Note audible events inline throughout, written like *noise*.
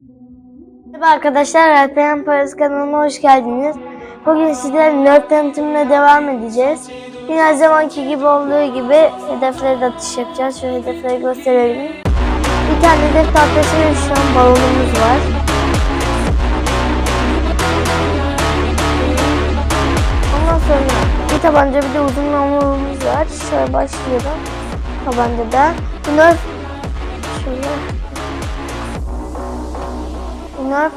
Merhaba arkadaşlar, Alperen Parası kanalına hoş geldiniz. Bugün sizlerle nerd tanıtımına devam edeceğiz. Yine her zamanki gibi olduğu gibi hedeflere de atış yapacağız. Şu hedefleri gösterelim. Bir tane hedef tahtası ve şu an balonumuz var. Ondan sonra bir tabanca bir de uzun namlumuz var. Şöyle başlıyorum. Tabancada. Bunlar şöyle Nerf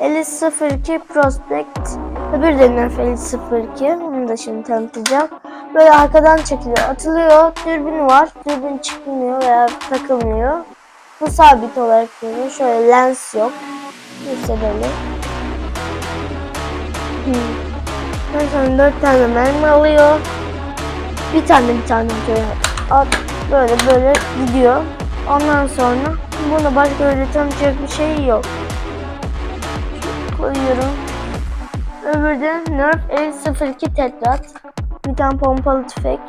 5002 Prospect öbür de Nerf 5002 onu da şimdi tanıtacağım. Böyle arkadan çekiliyor, atılıyor, dürbün var, dürbün çıkmıyor veya takılmıyor. Bu sabit olarak duruyor. Şöyle lens yok. Gösterelim. Hmm. Ondan sonra 4 tane mermi alıyor. Bir tane bir tane şöyle at, böyle böyle gidiyor. Ondan sonra buna başka öyle tanıtacak bir şey yok koyuyorum. Öbürü de Nerf L02 Tetrat. Bir tane pompalı tüfek.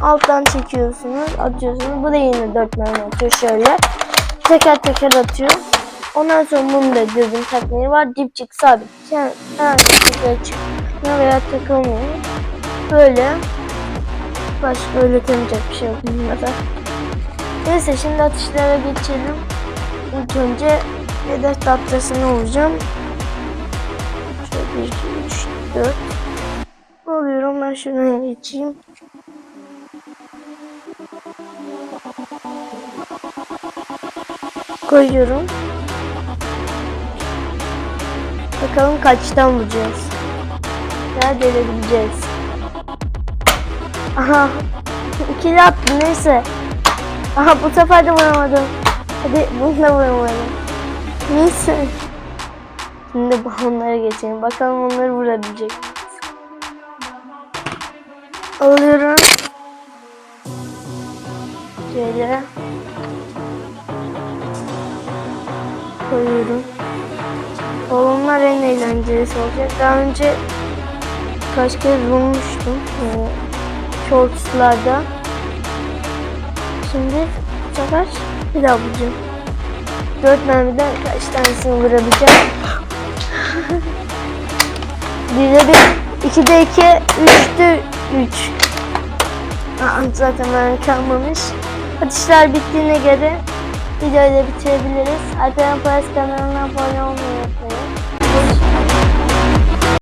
Alttan çekiyorsunuz, atıyorsunuz. Bu da yine 4 mermi atıyor şöyle. Teker teker atıyor. Ondan sonra bunun da dürbün takmayı var. Dipçik sabit. Yani her şekilde çıkmıyor veya takılmıyor. Böyle. Başka öyle tanıyacak bir şey yok. Neyse şimdi atışlara geçelim. İlk önce hedef tahtasını vuracağım. Şöyle 1, 2, 3, 4. Alıyorum ben şuna geçeyim. Koyuyorum. Bakalım kaçtan vuracağız. Ya delebileceğiz. Aha. *laughs* İkili attı neyse. Aha bu sefer de vuramadım. Hadi bunu da vuramadım. Neyse. Şimdi balonlara geçelim. Bakalım onları vurabilecek? Alıyorum. Şöyle. Koyuyorum. Balonlar en eğlencelisi olacak. Daha önce kaç kez vurmuştum. Ee, shortslarda. Şimdi bu sefer bir daha vuracağım. Dört mermiden kaç tanesini vurabileceğim? *laughs* Birde bir, ikide iki, üçte üç. Aa, zaten mermi kalmamış. Atışlar bittiğine göre videoyu da bitirebiliriz. Alperen Paras kanalına abone olmayı unutmayın.